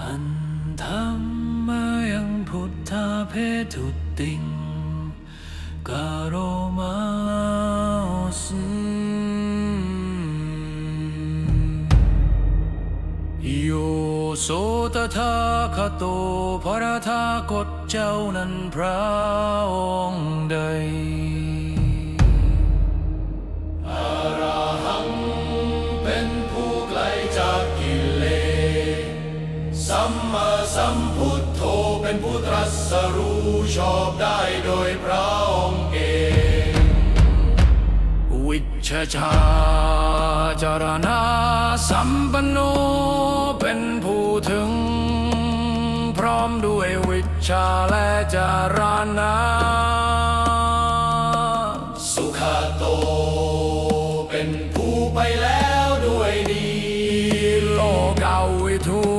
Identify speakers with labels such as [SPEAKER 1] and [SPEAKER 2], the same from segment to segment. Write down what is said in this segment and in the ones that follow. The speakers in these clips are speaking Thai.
[SPEAKER 1] หันธรรมยังพุทธาเพทุติงกโรมาสโยโสตถาคโตพระธากตเจ้านั้นพระองค์ใด ผู้ตรัสรู้ชอบได้โดยพระองค์เอง วิชชาจารณาสัมปันโนเป็นผู้ถึง พร้อมด้วยวิชาและจารณา สุขโต เป็นผู้ไปแล้วด้วยดี โลกาวิทู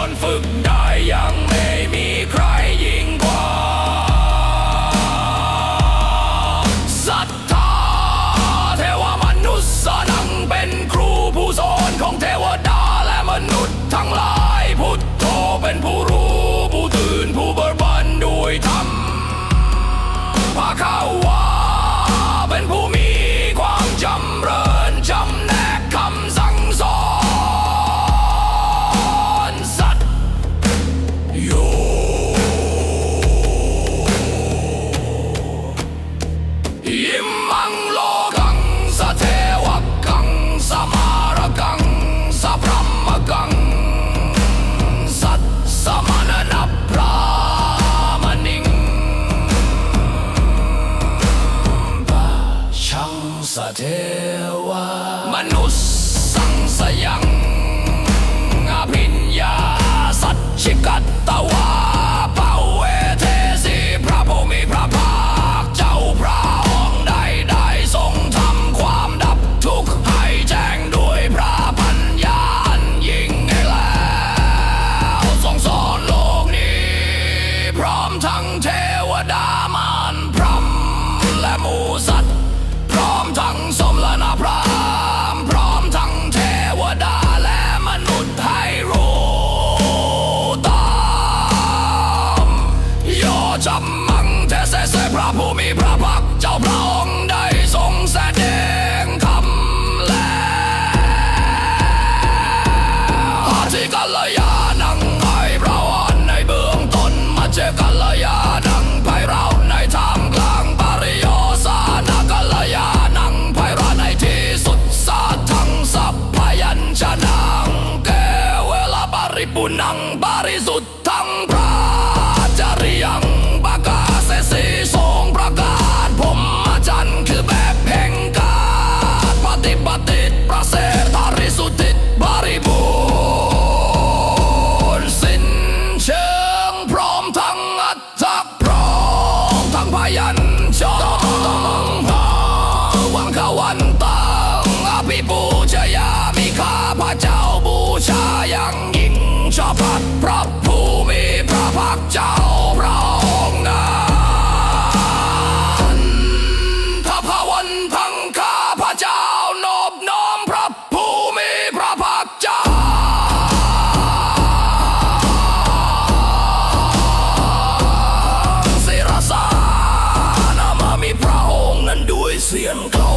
[SPEAKER 1] มค เทวามนุษย์สังสยังอภิญญาสัจฉิกัตตวาเปาเวเทสีพระผู้มีพระภาคเจ้าพระองค์ใดได้ทรงทำความดับทุกข์ให้แจ้งด้วยพระปัญญาอันยิ่งใหญ่แล้วทรงสอนโลกนี้ พร้อมทั้งเทวดา จำมังเทเสเสพระผู้มีพระภาคเจ้าพระองค์ได้ทรงแสดงคำแล้วอาทิกัลยานังให้พระวันในเบื้องต้นมาเจกัลยานังไปเราในทามกลางปริโยสานากัลยานังไพเราะในที่สุดสาทั้งสัพพยัญชนะแกเวลาบริปุนังบริสุทธังพระจริยัง ยันชนะพาวังขวันตังอภิปูชยามิข้าพระเจ้าบูชายังยิ่งชอบพระผู้มี Sienka